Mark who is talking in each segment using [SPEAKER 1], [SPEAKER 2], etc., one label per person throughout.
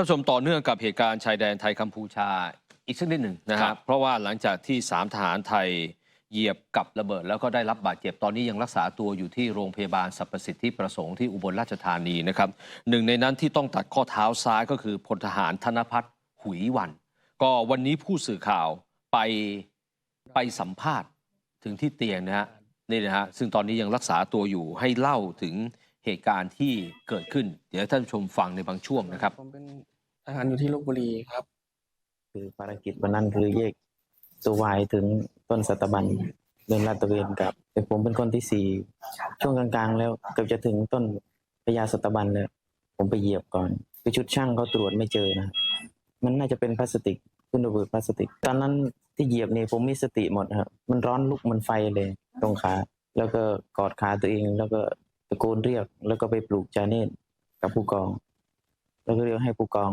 [SPEAKER 1] ท่านผู้ชมต่อเนื่องกับเหตุการณ์ชายแดนไทยกัมพูชาอีกสักนิดหนึ่งนะ
[SPEAKER 2] ครั
[SPEAKER 1] ฮะ
[SPEAKER 2] บ
[SPEAKER 1] เพราะว่าหลังจากที่สามทหารไทยเหยียบกับระเบิด แล้วก็ได้รับบาดเจ็บตอนนี้ยังรักษาตัวอยู่ที่โรงพยาบาลสรรพสิทธิประสงค์ที่อุบลราชธานีนะครับหนึ่งในนั้นที่ต้องตัดข้อเท้าซ้ายก็คือพลทหารธนพัฒน์หุยวัน ก็วันนี้ผู้สื่อข่าวไปไปสัมภาษณ์ถึงที่เตียงนะฮะนี่นะฮะซึ่งตอนนี้ยังรักษาตัวอยู่ให้เล่าถึง เหตุการณ์ที่เกิดขึ้น เดี๋ยวท่านผู้ชมฟังในบางช่วงนะครับ
[SPEAKER 3] ผมเป็นทหารอยู่ที่ลบบุรีครับ
[SPEAKER 4] คือภารกิจวันนั้นคือแยกตัววายถึงต้นสัตบันเดินลาดตระเวนกับ แต่ผมเป็นคนที่สี่ช่วงกลางๆ แล้วเกือบจะถึงต้นพญาสัตบันเลยผมไปเหยียบก่อนคือชุดช่างเขาตรวจไม่เจอนะมันน่าจะเป็นพลาสติกคุณระเบิดพลาสติก ตอนนั้นที่เหยียบนี่ผมมีสติหมดครับมันร้อนลุกมันไฟเลยตรงขาแล้วก็กอดขาตัวเองแล้วก็ ตะโกนเรียกแล้วก็ไปปลูกจาเนตกับผู้กอง แล้วก็เรียกให้ผู้กอง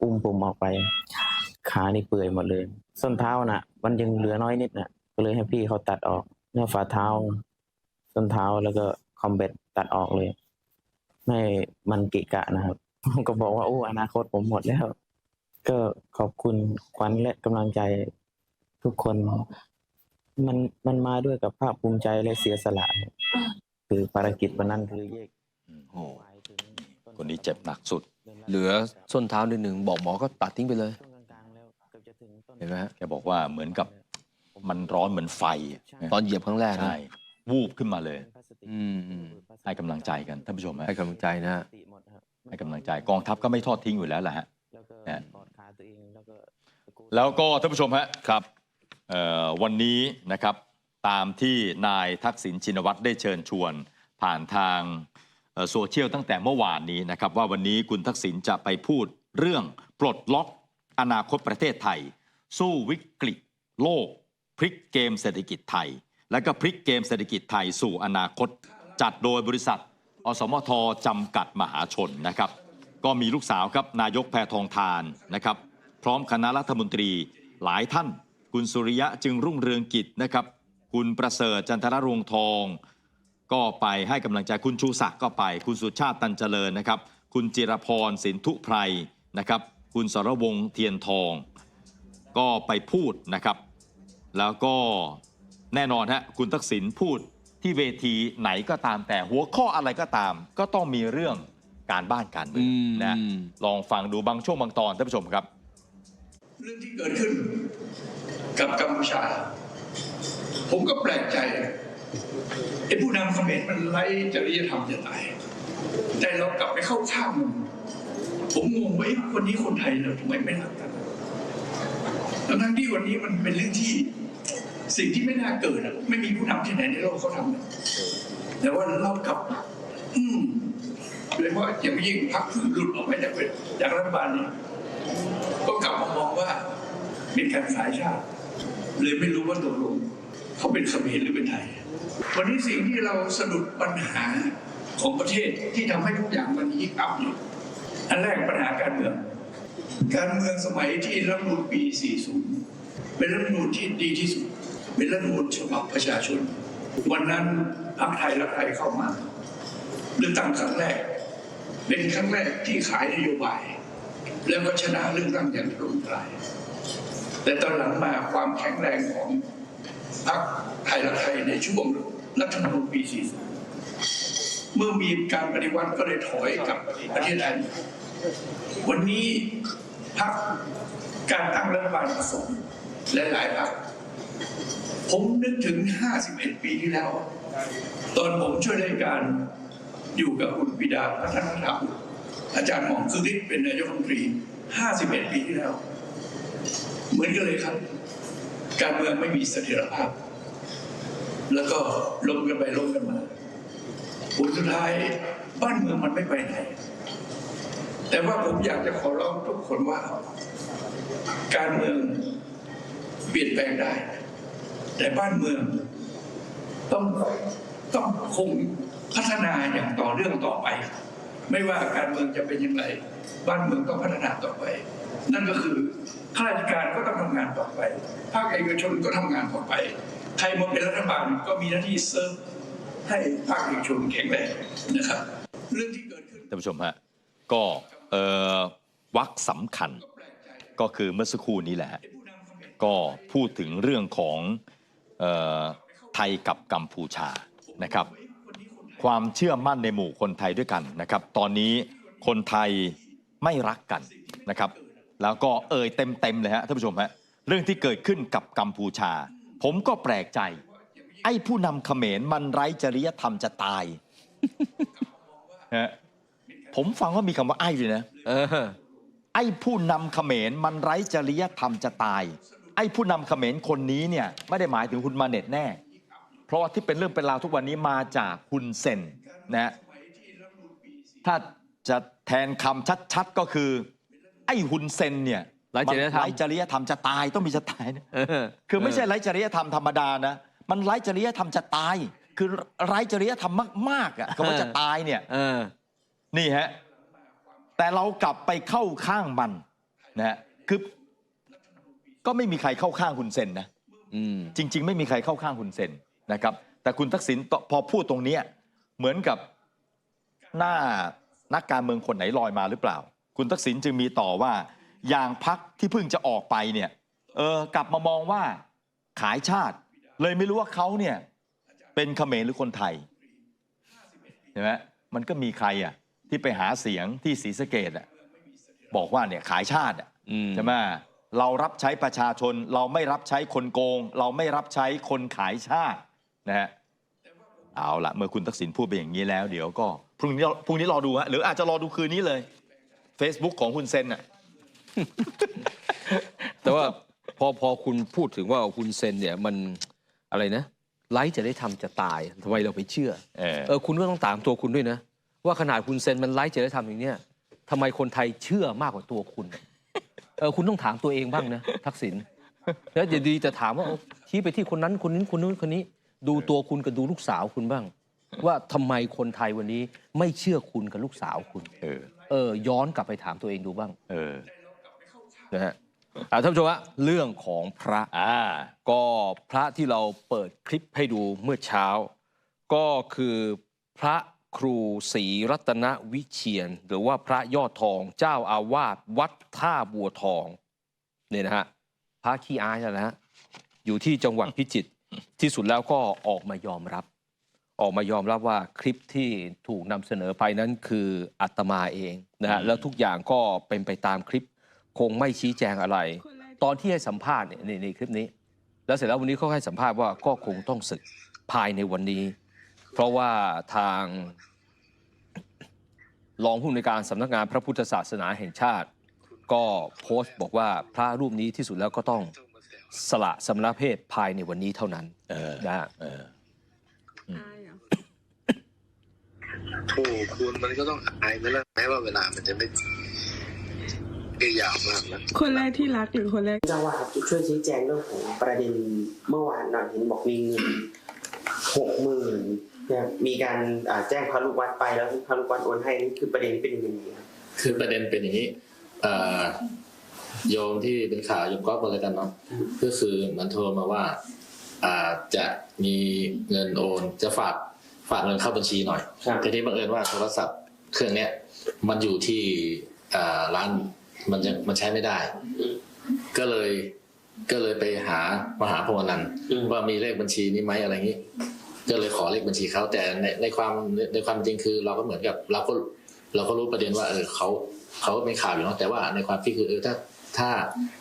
[SPEAKER 4] อุ้มผมออกไป ขานี่เปื่อยหมดเลย ส้นเท้าน่ะ มันยังเหลือน้อยนิดน่ะ ก็เลยให้พี่เขาตัดออกเนื้อฝ่าเท้า ส้นเท้าแล้วก็คอมเบตตัดออกเลยไม่มันเกะกะนะครับก็บอกว่าโอ้อนาคตผมหมดแล้ว ก็ขอบคุณขวัญและกำลังใจทุกคน มันมันมาด้วยกับภาคภูมิใจและเสียสละ ครับคือภารกิจวันนั้นคือแยก
[SPEAKER 2] โอ้คนนี้เจ็บหนักสุด
[SPEAKER 1] เหลือส้นเท้านิดหนึ่งบอกหมอก็ตัดทิ้งไปเลย
[SPEAKER 4] ช่วงกลางๆแล้วเกือบจะถึงต้น
[SPEAKER 1] เห็นไหมฮะ
[SPEAKER 2] แกบอกว่าเหมือนกับมันร้อนเหมือนไฟ
[SPEAKER 1] ตอนเหยียบครั้งแรกนะ
[SPEAKER 2] ใช่วูบขึ้นมาเลย
[SPEAKER 1] อืมอืม
[SPEAKER 2] ให้กำลังใจกันท่านผู้ชมฮะ
[SPEAKER 1] ให้กำลังใจนะฮะ
[SPEAKER 2] ให้กำลังใจกองทัพก็ไม่ทอดทิ้งอยู่แล้วแหละฮะ
[SPEAKER 4] แล้วก็
[SPEAKER 2] เนี่ย
[SPEAKER 4] กอดขาตัวเองแล้วก็ตะโกน
[SPEAKER 2] แล้วก็ท่านผู้ชมฮะครับเอ่อวันนี้นะครับ ตามที่นายทักษิณชินวัตรได้เชิญชวน ผ่านทางโซเชียลตั้งแต่เมื่อวานนี้นะครับ ว่าวันนี้คุณทักษิณจะไปพูดเรื่องปลดล็อกอนาคตประเทศไทย สู้วิกฤตโลก พลิกเกมเศรษฐกิจไทย และก็พลิกเกมเศรษฐกิจไทยสู่อนาคต จัดโดยบริษัท อสมทจำกัดมหาชนนะครับ ก็มีลูกสาวครับนายกแพทองทานนะครับ พร้อมคณะรัฐมนตรีหลายท่าน คุณสุริยะจึงรุ่งเรืองกิจนะครับ คุณประเสริฐจันทรรวงศ์ทอง ก็ไปให้กำลังใจคุณชูศักดิ์ก็ไป คุณสุชาติตันเจริญนะครับ คุณจิรพรสินทุไพรนะครับ คุณสรวงศ์เทียนทอง ก็ไปพูดนะครับ แล้วก็แน่นอนฮะคุณทักษิณพูดที่เวทีไหนก็ตามแต่หัวข้ออะไรก็ตาม ก็ต้องมีเรื่องการบ้านการเมือง
[SPEAKER 1] อืม
[SPEAKER 2] นะลองฟังดูบางช่วงบางตอนท่านผู้ชมครับ
[SPEAKER 5] เรื่องที่เกิดขึ้นกับกัมพูชา ผมก็แปลกใจไอ้ผู้นำเขมรมันไร้จริยธรรมจะตายแต่เรากลับไปเข้าข้างมันผมงงว่าไอ้วันนี้คนไทยเราทำไมไม่รักกันทั้งที่วันนี้มันเป็นเรื่องที่สิ่งที่ไม่น่าเกิดอะไม่มีผู้นำที่ไหนในโลกเขาทำแต่ว่าเรากลับ อืมโดยเฉพาะอย่างยิ่งพรรคหลุดออกไปจากจากรัฐบาลเนี่ยก็กลับมามองว่าเป็นการขายชาติ เลยไม่รู้ว่าตกลง เขาเป็นเขมรหรือเป็นไทย วันนี้สิ่งที่เราสะดุดปัญหาของประเทศที่ทำให้ทุกอย่างมันยิกอัพอยู่อันแรกปัญหาการเมือง การเมืองสมัยที่รัฐธรรมนูญปี 40 เป็นรัฐมนูญที่ดีที่สุด เป็นรัฐมนูญฉบับประชาชน วันนั้นพรรคไทยรักไทยเข้ามาเลือกตั้งครั้งแรก เป็นครั้งแรกที่ขายนโยบาย แล้วก็ชนะเลือกตั้งอย่างถล่มทลายแต่ตอนหลังมาความแข็งแรงของ พรรคไทยรักไทยในช่วงรัฐธรรมนูญปี 40 เมื่อมีการปฏิวัติก็เลยถอยกลับประเทศไทย วันนี้พรรคการตั้งรัฐบาลผสมและหลายพรรคผมนึกถึง 51 ปีที่แล้ว ตอนผมช่วยราชการอยู่กับคุณปิดาพัฒนธรรมอาจารย์หม่อมคือฤทธิ์เป็นนายกรัฐมนตรี 51 ปีที่แล้ว เหมือนกันเลยครับ การเมืองไม่มีเสถียรภาพ แล้วก็ล้มกันไปล้มกันมาผลสุดท้ายบ้านเมืองมันไม่ไปไหน แต่ว่าผมอยากจะขอร้องทุกคนว่า การเมืองเปลี่ยนแปลงได้ แต่บ้านเมืองต้องต้องคงพัฒนาอย่างต่อเนื่องต่อไป ไม่ว่าการเมืองจะเป็นย่างไรบ้านเมืองต้องพัฒนาต่อไป นั่นก็คือข้าราชการก็ต้องทำงานต่อไป ภาคเอกชนก็ทำงานต่อไป ใครมาเป็นรัฐบาลก็มีหน้าที่เสริมให้ภาคเอกชนแข็งแรงนะครับ เรื่องที่เกิดขึ้น
[SPEAKER 2] ท่านผู้ชมฮะก็เออวรรคสำคัญก็คือเมื่อสักครู่นี้แหละ ก็พูดถึงเรื่องของออไทยกับกัมพูชานะครับ ความเชื่อมั่นในหมู่คนไทยด้วยกันนะครับ ตอนนี้คนไทยไม่รักกันนะครับ แล้วก็เอ่ยเต็มๆเลยฮะท่านผู้ชมฮะเรื่องที่เกิดขึ้นกับกัมพูชา ผมก็แปลกใจ ไอ้ผู้นำเขมรมันไร้จริยธรรมจะตายฮะผมฟังว่ามีคำว่าไอ้เลยนะ
[SPEAKER 1] เออ
[SPEAKER 2] ไอ้ผู้นำเขมรมันไร้จริยธรรมจะตาย ไอ้ผู้นำเขมรคนนี้เนี่ยไม่ได้หมายถึงคุณมาเน็ตแน่ เพราะว่าที่เป็นเรื่องเป็นราวทุกวันนี้มาจากคุณเซนนะฮะถ้าจะแทนคำชัดๆก็คือ ไอ้ฮุนเซนเนี่ย
[SPEAKER 1] ไร้จริยธรรม
[SPEAKER 2] นไร้จริยธรรมจะตายต้องมีจะตายนะ
[SPEAKER 1] เออ
[SPEAKER 2] คือไม่ใช่ไร้จริยธรรมธรรมดานะ มันไร้จริยธรรมจะตาย คือไร้จริยธรรมมากๆอะคำว่าจะตายเนี่ย
[SPEAKER 1] เออ
[SPEAKER 2] นี่ฮะ แต่เรากลับไปเข้าข้างมันนะฮะคือก็ไม่มีใครเข้าข้างคุณเซนนะ
[SPEAKER 1] อืม
[SPEAKER 2] จริง ๆ ไม่มีใครเข้าข้างคุณเซนนะครับ แต่คุณทักษิณตพอพูดตรงเนี้ยเหมือนกับหน้านักการเมืองคนไหนลอยมาหรือเปล่า คุณทักษิณจึงมีต่อว่า อย่างพักที่เพิ่งจะออกไปเนี่ยเออกลับมามองว่าขายชาติ เลยไม่รู้ว่าเขาเนี่ยเป็นเขมรหรือคนไทยเห็นไหมมันก็มีใครอะที่ไปหาเสียงที่ศรีสะเกดอะบอกว่าเนี่ยขายชาติอะ
[SPEAKER 1] อืม
[SPEAKER 2] ใช่ไหมเรารับใช้ประชาชน เราไม่รับใช้คนโกง เราไม่รับใช้คนขายชาตินะฮะเอาละเมื่อคุณทักษิณพูดไปอย่างนี้แล้ว เดี๋ยวก็พรุ่งนี้พรุ่งนี้รอดูฮะหรืออาจจะรอดูคืนนี้เลย Facebook ของคุณเซนอะ
[SPEAKER 1] แต่ว่าพอพอคุณพูดถึงว่าคุณเซนเนี่ยมันอะไรนะไลฟ์จะได้ทำจะตายทำไมเราไปเชื่อ
[SPEAKER 2] เออ
[SPEAKER 1] เออคุณก็ต้องตามตัวคุณด้วยนะ ว่าขนาดคุณเซนมันไลฟ์จะได้ทำอย่างเนี้ยทำไมคนไทยเชื่อมากกว่าตัวคุณอะเออคุณต้องถามตัวเองบ้างนะ ทักษิณแล้วอย่าดีจะถามว่าเอาชี้ไปที่คนนั้นคนนี้คนนู้นคนนี้ ดูตัวคุณกับดูลูกสาวคุณบ้าง ว่าทำไมคนไทยวันนี้ไม่เชื่อคุณกับลูกสาวคุณ
[SPEAKER 2] เออ
[SPEAKER 1] เออย้อนกลับไปถามตัวเองดูบ้าง
[SPEAKER 2] เออ
[SPEAKER 1] นะฮะอ่าท่านผู้ชมฮะเรื่องของพระ
[SPEAKER 2] อ่า
[SPEAKER 1] ก็พระที่เราเปิดคลิปให้ดูเมื่อเช้า ก็คือพระครูศรีรัตนวิเชียน หรือว่าพระยอดทองเจ้าอาวาสวัดท่าบัวทองเนี่ยนะฮะพระขี้อายนะฮะอยู่ที่จังหวัดพิจิตรที่สุดแล้วก็ออกมายอมรับ ออกมายอมรับว่าคลิปที่ถูกนำเสนอไปนั้นคืออัตมาเองนะฮะ
[SPEAKER 2] อืม
[SPEAKER 1] แล้วทุกอย่างก็เป็นไปตามคลิป คงไม่ชี้แจงอะไร ตอนที่ให้สัมภาษณ์เนี่ยในในคลิปนี้ แล้วเสร็จแล้ววันนี้เขาให้สัมภาษณ์ว่าก็คงต้องศึกภายในวันนี้ เพราะว่าทาง รองผู้อำนวยการสำนักงานพระพุทธศาสนาแห่งชาติ ก็โพสต์บอกว่าพระรูปนี้ที่สุดแล้วก็ต้องสละสมณเพศภายในวันนี้เท่านั้น
[SPEAKER 2] เออ
[SPEAKER 1] นะฮะ
[SPEAKER 2] เออ
[SPEAKER 6] อายเหรอ
[SPEAKER 7] ถูกคุณมันก็ต้องอายไหมล่ะแม้ว่าเวลามันจะไม่ได้ยาวมากนะ
[SPEAKER 6] คนแรกที่รักหรือคนแรก
[SPEAKER 3] เจ้าว่าครับช่วยชี้แจงเรื่องของประเด็นเมื่อวานหน่อยเห็นบอกมีเงินหกหมื่นเนี่ยมีการอ่าแจ้งพระลูกวัดไปแล้วพระลูกวัดโอนให้นี่คือประเด็นนี้เป็นยังไงครับ
[SPEAKER 8] คือประเด็นเป็นอย่างนี้เอ่อโยมที่เป็นข่าวโยมก๊อฟอะไรกันเนาะก็คือมันโทรมาว่าอ่าจะมีเงินโอนจะฝาก ฝากเงินเข้าบัญชีหน่อย
[SPEAKER 3] ครับ
[SPEAKER 8] ทีนี้บังเอิญว่าโทรศัพท์เครื่องเนี้ยมันอยู่ที่อ่าร้านมันยังมันใช้ไม่ได้ ก็เลยก็เลยไปหามหาพงนันท์
[SPEAKER 3] อืม
[SPEAKER 8] ว่ามีเลขบัญชีนี้ไหมอะไรอย่างนี้ ก็เลยขอเลขบัญชีเขาแต่ในในความในความจริงคือ เราก็เหมือนกับเราก็เราก็รู้ประเด็นว่าเออเขาเขาก็เป็นข่าวอยู่เนาะแต่ว่าในความคิดคือเออถ้าถ้า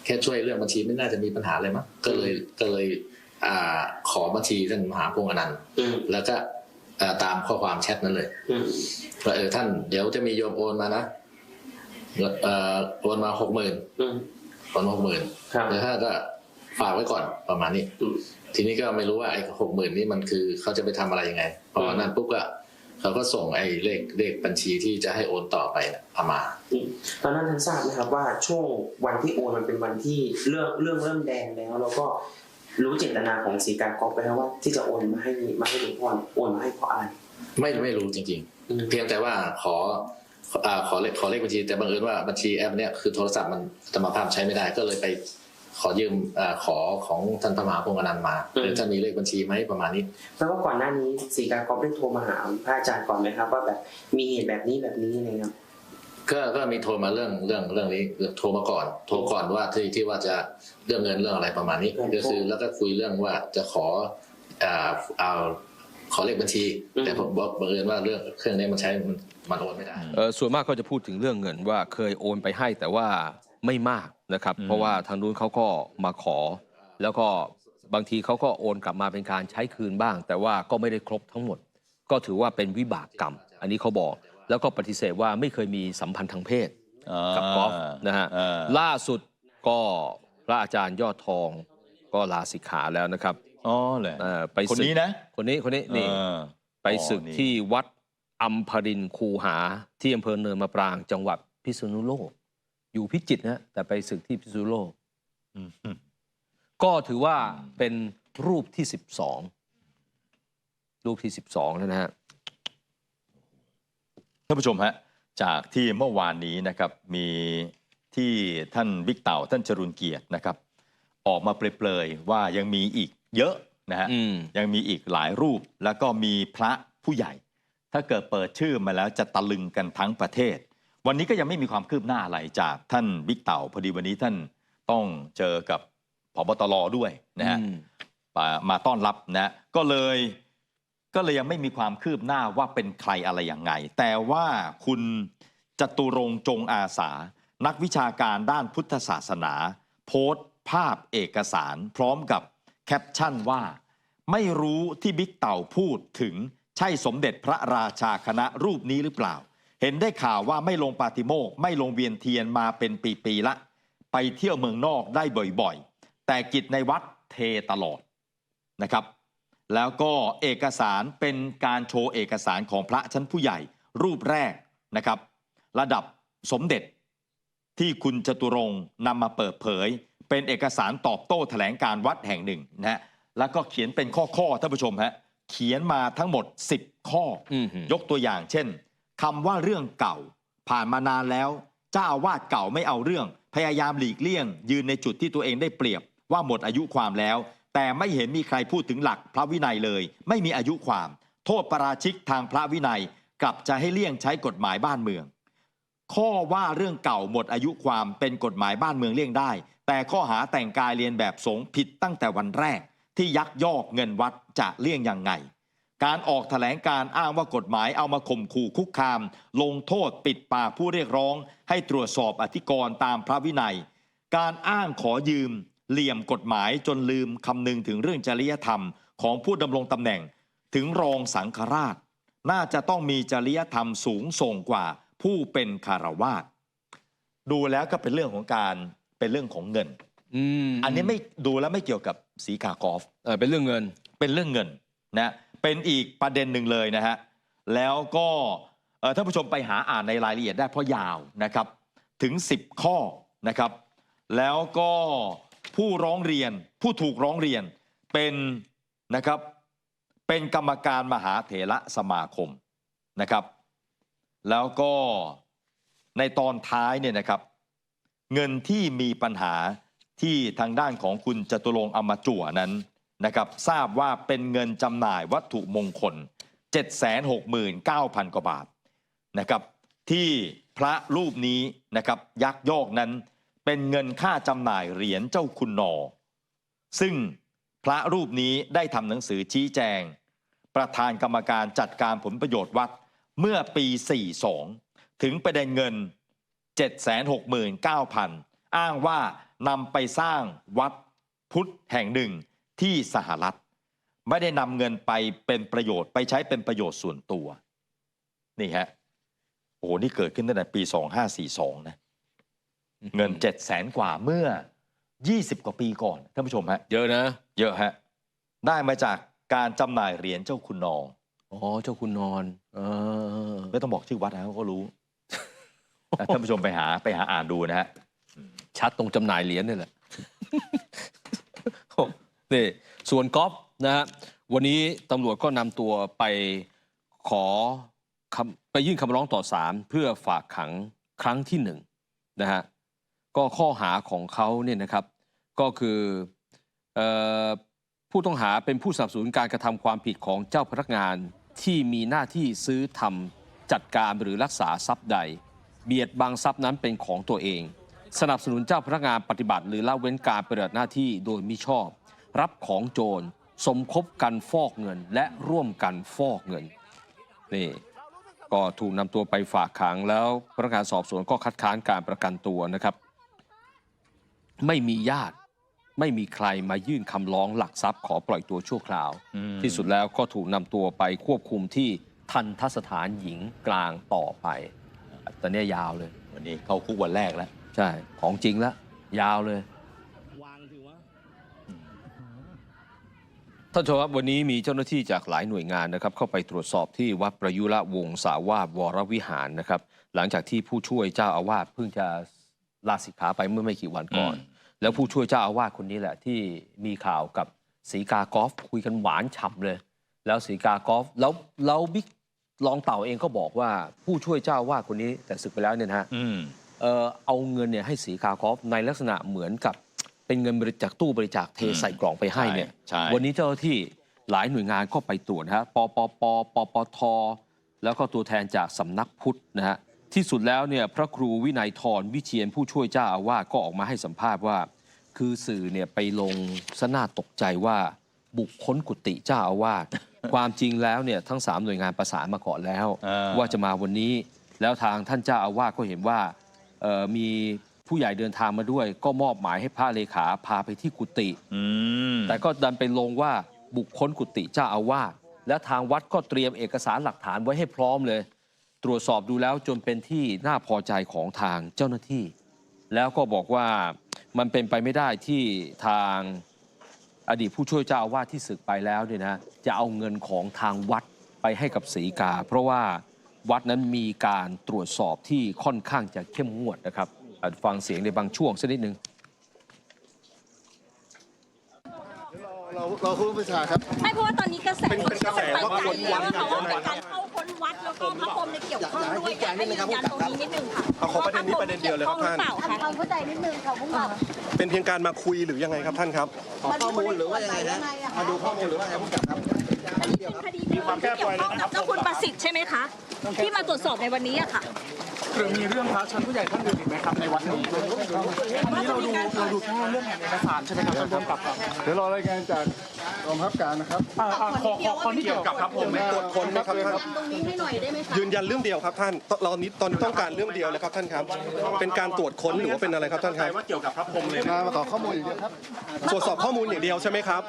[SPEAKER 8] แค่ช่วยเรื่องบัญชีไม่น่าจะมีปัญหาอะไรมั้งก็เลยก็เลยอ่าขอบัญชีท่านมหาพงษ์อนันต์
[SPEAKER 3] อืม
[SPEAKER 8] แล้วก็อ่า ตามข้อความแชทนั้นเลย
[SPEAKER 3] อืม
[SPEAKER 8] ว่าเออท่านเดี๋ยวจะมีโยมโอนมานะเอ่อโอนมาหกหมื่น
[SPEAKER 3] อืม
[SPEAKER 8] โอนมาหกหมื่น
[SPEAKER 3] ครับ
[SPEAKER 8] แล้วท่านก็ฝากไว้ก่อนประมาณนี้
[SPEAKER 3] อืม
[SPEAKER 8] ทีนี้ก็ไม่รู้ว่าไอ้หกหมื่นนี่มันคือเขาจะไปทำอะไรยังไงพอนั้นปุ๊บก็เขาก็ส่งไอ้เลขเลขบัญชีที่จะให้โอนต่อไปน่ะเอามา
[SPEAKER 3] อืมตอนนั้นท่านทราบไหมครับว่าช่วงวันที่โอนมันเป็นวันที่เรื่องเรื่องเริ่มแดงแล้ว แล้วก็ รู้เจตนาของสีกากรไปแล้วว่า ที่จะโอนมาให้มาให้หลวงพ่อโอนมาให้เพราะอะไร
[SPEAKER 8] ไม่ไม่รู้จริง
[SPEAKER 3] อืม
[SPEAKER 8] ๆเพียงแต่ว่าขออ่าขอเลขขอเลขบัญชีแต่บังเอิญว่าบัญชีแอปเนี้ยคือโทรศัพท์มันสมรรถภาพใช้ไม่ได้ก็เลยไปขอยืมอ่าขอของท่านพระมหาพงษ์อนันต์มาหรือท่านมีเลขบัญชีไหมประมาณนี้
[SPEAKER 3] แปลว่าก่อนหน้านี้สีกากรได้โทรมาหาพระอาจารย์ก่อนไหมครับ ว่าแบบมีเหตุแบบนี้แบบนี้อะไรครับ
[SPEAKER 8] ก็ก็มีโทรมาเรื่องเรื่องเรื่องนี้โทรมาก่อน โทรก่อนว่าที่ที่ว่าจะเรื่องเงินเรื่องอะไรประมาณนี้ก็คือแล้วก็คุยเรื่องว่าจะขออ่าเอาขอเลขบัญชี แต่ผมบอกบังเอิญว่าเรื่องเครื่องนี้มันใช้มันมันโอนไม่ได้
[SPEAKER 1] เอ่อส่วนมากก็จะพูดถึงเรื่องเงินว่าเคยโอนไปให้แต่ว่าไม่มากนะครับ
[SPEAKER 2] อืม
[SPEAKER 1] เพราะว่าทางนู้นเขาก็มาขอ แล้วก็บางทีเขาก็โอนกลับมาเป็นการใช้คืนบ้าง แต่ว่าก็ไม่ได้ครบทั้งหมด ก็ถือว่าเป็นวิบากกรรม อันนี้เขาบอก แล้วก็ปฏิเสธว่าไม่เคยมีสัมพันธ์ทางเพศกับกอล์ฟนะฮะ
[SPEAKER 2] อ่า
[SPEAKER 1] ล่าสุดก็พระอาจารย์ยอดทองก็ลาสิกขาแล้วนะครับ
[SPEAKER 2] อ๋อเลย
[SPEAKER 1] เอ่อไป
[SPEAKER 2] คน
[SPEAKER 1] ศึก
[SPEAKER 2] นี้นะ
[SPEAKER 1] คนนี้คนนี้นี่
[SPEAKER 2] เออ
[SPEAKER 1] ไปศึก
[SPEAKER 2] อ๋อนี่
[SPEAKER 1] ที่วัดอัมพรินทร์คูหาที่อำเภอเนินมะปราง จังหวัดพิษณุโลก อยู่พิจิตรนะแต่ไปศึกที่พิษณุโลก
[SPEAKER 2] อืม
[SPEAKER 1] ก็ถือว่าเป็นรูปที่12รูปที่12แล้วนะฮะ
[SPEAKER 2] ท่านผู้ชมฮะจากที่เมื่อวานนี้นะครับมีที่ท่านบิ๊กเต่าท่านจรุนเกียรตินะครับ ออกมาเปลยๆว่ายังมีอีกเยอะนะฮะ
[SPEAKER 1] อืม
[SPEAKER 2] ยังมีอีกหลายรูปแล้วก็มีพระผู้ใหญ่ ถ้าเกิดเปิดชื่อมาแล้วจะตะลึงกันทั้งประเทศ วันนี้ก็ยังไม่มีความคืบหน้าอะไรจากท่านบิ๊กเต่าพอดีวันนี้ท่านต้องเจอกับพบตรด้วยนะฮะ
[SPEAKER 1] อืม
[SPEAKER 2] มามาต้อนรับนะก็เลย ก็เลยยังไม่มีความคืบหน้าว่าเป็นใครอะไรยังไง แต่ว่าคุณจตุรงจงอาสา นักวิชาการด้านพุทธศาสนา โพสต์ภาพเอกสาร พร้อมกับแคปชั่นว่า ไม่รู้ที่บิ๊กเต่าพูดถึงใช่สมเด็จพระราชาคณะรูปนี้หรือเปล่า เห็นได้ข่าวว่าไม่ลงปาติโมกไม่ลงเวียนเทียนมาเป็นปีๆละ ไปเที่ยวเมืองนอกได้บ่อยๆ แต่กิจในวัดเทตลอดนะครับ แล้วก็เอกสารเป็นการโชว์เอกสารของพระชั้นผู้ใหญ่รูปแรกนะครับ ระดับสมเด็จที่คุณจตุรงค์นำมาเปิดเผย เป็นเอกสารตอบโต้แถลงการวัดแห่งหนึ่งนะฮะแล้วก็เขียนเป็นข้อๆท่านผู้ชมฮะเขียนมาทั้งหมด 10 ข้ออ
[SPEAKER 1] อือหือ
[SPEAKER 2] ยกตัวอย่างเช่นคำว่าเรื่องเก่า ผ่านมานานแล้วเจ้าอาวาสเก่าไม่เอาเรื่อง พยายามหลีกเลี่ยง ยืนในจุดที่ตัวเองได้เปรียบว่าหมดอายุความแล้ว แต่ไม่เห็นมีใครพูดถึงหลักพระวินัยเลย ไม่มีอายุความ โทษประราชิกทางพระวินัยกลับจะให้เลี่ยงใช้กฎหมายบ้านเมือง ข้อว่าเรื่องเก่าหมดอายุความเป็นกฎหมายบ้านเมืองเลี่ยงได้ แต่ข้อหาแต่งกายเรียนแบบสงฆ์ผิดตั้งแต่วันแรก ที่ยักยอกเงินวัดจะเลี่ยงยังไง การออกแถลงการอ้างว่ากฎหมายเอามาข่มขู่คุกคาม ลงโทษปิดปากผู้เรียกร้อง ให้ตรวจสอบอธิกรณ์ตามพระวินัย การอ้างขอยืม เหลี่ยมกฎหมายจนลืมคำนึงถึงเรื่องจริยธรรมของผู้ดำรงตำแหน่งถึงรองสังฆราช น่าจะต้องมีจริยธรรมสูงส่งกว่าผู้เป็นคารวาสดูแล้วก็เป็นเรื่องของการเป็นเรื่องของเงิน
[SPEAKER 1] อืม
[SPEAKER 2] อันนี้ไม่ดูแล้วไม่เกี่ยวกับสีกากอล์ฟ
[SPEAKER 1] เออเป็นเรื่องเงิน
[SPEAKER 2] เป็นเรื่องเงินนะเป็นอีกประเด็นหนึ่งเลยนะฮะแล้วก็เอ่อท่านผู้ชมไปหาอ่านในรายละเอียดได้เพราะยาวนะครับ ถึง 10 ข้อนะครับ แล้วก็ ผู้ร้องเรียนผู้ถูกร้องเรียนเป็นนะครับเป็นกรรมการมหาเถระสมาคมนะครับ แล้วก็ในตอนท้ายเนี่ยนะครับ เงินที่มีปัญหาที่ทางด้านของคุณจตุรงอมจั่วนั้นนะครับทราบว่าเป็นเงินจำหน่ายวัตถุมงคล 769,000 กว่าบาทนะครับที่พระรูปนี้นะครับยักยอกนั้น เป็นเงินค่าจำหน่ายเหรียญเจ้าคุณนอ ซึ่งพระรูปนี้ได้ทำหนังสือชี้แจง ประธานกรรมการจัดการผลประโยชน์วัดเมื่อปี 42 ถึงประเด็นเงิน 769,000 อ้างว่านำไปสร้างวัดพุทธแห่งหนึ่งที่สหรัฐ ไม่ได้นำเงินไปเป็นประโยชน์ไปใช้เป็นประโยชน์ส่วนตัว นี่ฮะ โอ้โห นี่เกิดขึ้นตั้งแต่ปี 2542 นะ เงิน7 0 0แสนกว่าเมื่อ 20 กว่าปีก่อนท่านผู้ชมฮะ
[SPEAKER 1] เยอะนะ
[SPEAKER 2] เยอะฮะได้มาจากการจำหน่ายเหรียญเจ้าคุณนอง
[SPEAKER 1] อ๋อ เจ้าคุณนอน เออ
[SPEAKER 2] ไม่ต้องบอกชื่อวัดนะเขาก็รู้ ท่านผู้ชมไปหาไปหาอ่านดูนะฮะ
[SPEAKER 1] ชัดตรงจำหน่ายเหรียญนี่แหละ นี่ ส่วนก๊อฟนะฮะวันนี้ตำรวจก็นำตัวไปขอคำไปยื่นคำร้องต่อศาลเพื่อฝากขังครั้งที่หนึ่งนะฮะ ก็ข้อหาของเขาเนี่ยนะครับ ก็คืออผู้ต้องหาเป็นผู้สนับสนุนการกระทำความผิดของเจ้าพนักงานที่มีหน้าที่ซื้อทำจัดการหรือรักษาทรัพย์ใด เบียดบังทรัพย์นั้นเป็นของตัวเอง สนับสนุนเจ้าพนักงานปฏิบัติ หรือละเว้นการปฏิบัติหน้าที่โดยมิชอบ รับของโจรสมคบกันฟอกเงินและร่วมกันฟอกเงินนี่ก็ถูกนำตัวไปฝากขังแล้วพนักงานสอบสวนก็คัดค้านการประกันตัวนะครับ ไม่มีญาติไม่มีใครมายื่นคำร้องหลักทรัพย์ขอปล่อยตัวชั่วคราว
[SPEAKER 2] อืม
[SPEAKER 1] ที่สุดแล้วก็ถูกนำตัวไปควบคุมที่ทันทสถานหญิงกลางต่อไปตอนนี้ยาวเลย
[SPEAKER 2] วันนี้เข้าคุกวันแรกแล้ว
[SPEAKER 1] ใช่ ของจริงแล้ว ยาวเลยท่านผู้ชมครับวันนี้มีเจ้าหน้าที่จากหลายหน่วยงานนะครับ เข้าไปตรวจสอบที่วัดประยุระวงศาวาสวรวิหารนะครับ หลังจากที่ผู้ช่วยเจ้าอาวาสเพิ่งจะ ลาสิกขาไปเมื่อไม่กี่วันก่อน
[SPEAKER 2] อืม
[SPEAKER 1] แล้วผู้ช่วยเจ้าอาวาสคนนี้แหละ ที่มีข่าวกับสีกากอล์ฟคุยกันหวานฉ่ำเลย แล้วสีกากอล์ฟแล้วแล้วบิ๊กรองเต่าเองก็บอกว่าผู้ช่วยเจ้าอาวาสคนนี้แต่ศึกไปแล้วเนี่ยนะฮะ
[SPEAKER 2] อืม
[SPEAKER 1] เอ่อเอาเงินเนี่ยให้สีกากอฟในลักษณะเหมือนกับเป็นเงินบริจาคตู้บริจาคเท
[SPEAKER 2] อืม
[SPEAKER 1] ใส่กล่องไปให้เนี่ย
[SPEAKER 2] ใช่
[SPEAKER 1] วันนี้เจ้าหน้าที่หลายหน่วยงานก็ไปตรวจนะฮะปปปปปทแล้วก็ตัวแทนจากสำนักพุทธนะฮะ ที่สุดแล้วเนี่ยพระครูวินัยทรวิเชียนผู้ช่วยเจ้าอาวาสก็ออกมาให้สัมภาษณ์ว่า คือสื่อเนี่ยไปลงสน่าตกใจว่าบุกค้นกุฏิเจ้าอาวาสความจริงแล้วเนี่ยทั้งสามหน่วยงานประสานมาก่อนแล้ว
[SPEAKER 2] อ่า
[SPEAKER 1] ว่าจะมาวันนี้แล้วทางท่านเจ้าอาวาสก็เห็นว่าเอ่อมีผู้ใหญ่เดินทางมาด้วย ก็มอบหมายให้พระเลขาพาไปที่กุฏิ
[SPEAKER 2] อืม
[SPEAKER 1] แต่ก็ดันไปลงว่าบุคคลกุฏิเจ้าอาวาสและทางวัดก็เตรียมเอกสารหลักฐานไว้ให้พร้อมเลยต รวจสอบดูแล้วจนเป็นที่น่าพอใจของทางเจ้าหน้าที่ แล้วก็บอกว่ามันเป็นไปไม่ได้ที่ทางอดีตผู้ช่วยเจ้าอาวาสที่ศึกไปแล้วเนี่ยนะจะเอาเงินของทางวัดไปให้กับศรีกา เพราะว่าวัดนั้นมีการตรวจสอบที่ค่อนข้างจะเข้มงวดนะครับอะฟังเสียงในบางช่วงสักนิดนึง
[SPEAKER 9] เราเราคุณประชาครับ
[SPEAKER 10] ไม่เพราะว่าตอนนี้กระแส
[SPEAKER 9] เป็นเป็นกระแสว่า
[SPEAKER 10] ไป
[SPEAKER 9] คน
[SPEAKER 10] ใหญ่
[SPEAKER 9] วัด
[SPEAKER 10] แล้วค่ะว่า
[SPEAKER 9] เยอะ
[SPEAKER 10] เป็นการ เข้าค้นวัดแล้วก็พระพรหมในเกี่ยวข้องด้วยอยากให้ยืนยันตรงนี้นิดนึงค่ะ
[SPEAKER 9] เอาขอประเด็นนี้ประเด็นเดียวเลยครับท่าน
[SPEAKER 10] เปล่าคะ
[SPEAKER 11] ทำความเข้าใจนิดนึงค่ะผู้กำกับ
[SPEAKER 9] เป็นเพียงการมาคุยหรือยังไงครับท่านครับ
[SPEAKER 11] ข้อมูลหรือว่ายังไงนะ
[SPEAKER 9] มาดูข้อมูลหรือว่าไงผู้กับครับ
[SPEAKER 10] อันนี้เป็นคดีที่เกี่ยวข้องกับเจ้าคุณประสิทธิ์ใช่ไหมคะที่มาตรวจสอบในวันนี้อะค่ะ
[SPEAKER 12] หรือมีเรื่องพระชั้นผู้ใหญ่ท่านอื่นอีกไหมครับในวัดนี้อันนี้เราดูเราดูแค่เรื่องเอกสารใช่ไหมครับท่านผู้กำกับครับ
[SPEAKER 9] เดี๋ยวรอรายงานจากกองทัพการนะครับ
[SPEAKER 12] อ่าอ่าขอขอขอที่เกี่ยวกับครับผม
[SPEAKER 9] ตรวจค้นนะครับท่าน
[SPEAKER 11] ตรงนี้ให้หน่อยได้ไหมคะ
[SPEAKER 9] ยืนยันเรื่องเดียวครับท่านเรานี้ตอนนี้ต้องการเรื่องเดียวเลยครับท่านครับ เป็นการตรวจค้นหรือว่าเป็นอะไรครับท่านครับ
[SPEAKER 12] ว่าเกี่ยวกับพระพรหมเลย
[SPEAKER 9] มาขอข้อมูลอย่างเดียวครับตรวจสอบข้อมูลอย่างเดียวใช่ไหมครับ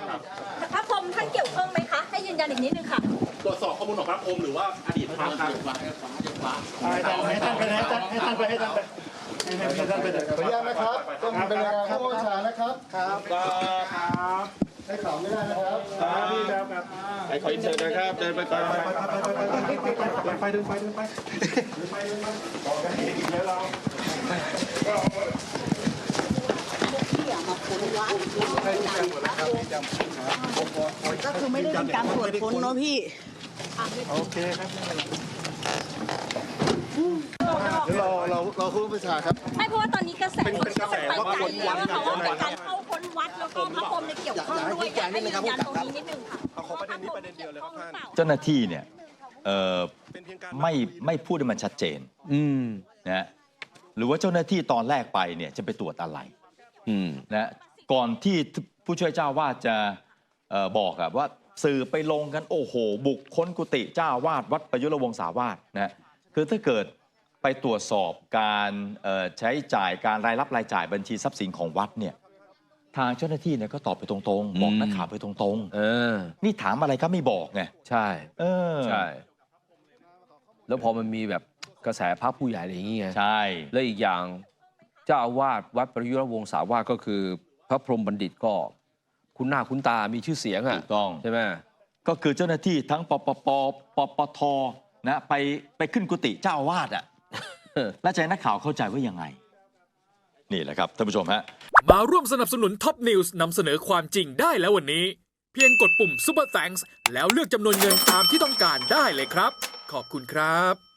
[SPEAKER 10] พระพรหมท่านเกี่ยวข้องไหมคะให้ยืนยันอีกนิดนึงค่ะ
[SPEAKER 12] ตรวจสอบข้อมูลของพระพรหมหรือว่าอดีตพระครับให้ท่านให้ท่านไปให้ท่านให้ท่านไปให้ท่านไปให้ท่านไป
[SPEAKER 9] ขออนุญาตนะครับต้องเป็นรายงานผู้บัญชานะครับครับ
[SPEAKER 12] ครับ
[SPEAKER 9] ให้ข่าวไม่ได้นะครับ
[SPEAKER 12] พี่แล้วครับ
[SPEAKER 9] ให้ขออินเสิร์ตนะครับเดินไปก่อนไปไปไปไปเดินไปเดินไป
[SPEAKER 11] ก็ คือไม่ได้เป็นการตรวจค้นเนาะพี่
[SPEAKER 9] โอเคครับเดี๋ยวรอเราเราคุณประชาครับ
[SPEAKER 10] ไม่เพราะว่าตอนนี้กระแส
[SPEAKER 9] เป็นเป็นกระแสว่า
[SPEAKER 10] ไป
[SPEAKER 9] คน
[SPEAKER 10] ใหญ่
[SPEAKER 9] วั
[SPEAKER 10] แล้ว
[SPEAKER 9] ด
[SPEAKER 10] ค่ะว่า
[SPEAKER 9] เย
[SPEAKER 10] เป็
[SPEAKER 9] อะ
[SPEAKER 10] น
[SPEAKER 9] นะครั
[SPEAKER 10] การ
[SPEAKER 9] บ
[SPEAKER 10] เข้าค้นวัดแล้วก็พระพรหมในเกี่ยวข้องด้วยอยากให้ยืนยันตรงนี้นิดนึงค่ะ
[SPEAKER 9] เอาขอประเด็นนี้ประเด็นเดียวเลยครับท่าน
[SPEAKER 2] เจ้าหน้าที่เนี่ยเอ่อ
[SPEAKER 9] เป็นเพียงการ
[SPEAKER 2] ไม่ไม่พูดให้มันชัดเจน
[SPEAKER 1] อืม
[SPEAKER 2] นะฮะหรือว่าเจ้าหน้าที่ตอนแรกไปเนี่ยจะไปตรวจอะไร
[SPEAKER 1] อืม
[SPEAKER 2] นะก่อนที่ผู้ช่วยเจ้าวาดจะเอ่อบอกอะว่าสื่อไปลงกันโอ้โห บุกค้นกุฏิเจ้าวาดวัดประยุรวงศาวาสนะคือถ้าเกิดไปตรวจสอบการเอ่อใช้จ่ายการรายรับรายจ่ายบัญชีทรัพย์สินของวัดเนี่ยทางเจ้าหน้าที่เนี่ยก็ตอบไปตรงๆ บอก
[SPEAKER 1] อืม
[SPEAKER 2] นักข่าวไปตรง
[SPEAKER 1] เออ
[SPEAKER 2] ๆนี่ถามอะไรก็ไม่บอกไง
[SPEAKER 1] ใช่
[SPEAKER 2] เออ
[SPEAKER 1] ใช่ แล้วพอมันมีแบบกระแสพระผู้ใหญ่อะไรอย่างเงี้ย
[SPEAKER 2] ใช่
[SPEAKER 1] แล้วอีกอย่าง เจ้าอาวาสวัดประยุรวงศาวาสก็คือ พระพรหมบัณฑิตก็ คุณหน้าคุณตามีชื่อเสียงอะ
[SPEAKER 2] ถูกต้อง
[SPEAKER 1] ใช่ไหม
[SPEAKER 2] ก็คือเจ้าหน้าที่ทั้งปปปปปทนะไปไปขึ้นกุฏิเจ้าอาวาสอะแล้วใจนักข่าวเข้าใจว่ายังไง นี่แหละครับท่านผู้ชมฮะ
[SPEAKER 13] มาร่วมสนับสนุนท็อปนิวส์นำเสนอความจริงได้แล้ววันนี้ เพียงกดปุ่ม Super Thanks แล้วเลือกจำนวนเงินตามที่ต้องการได้เลยครับ ขอบคุณครับ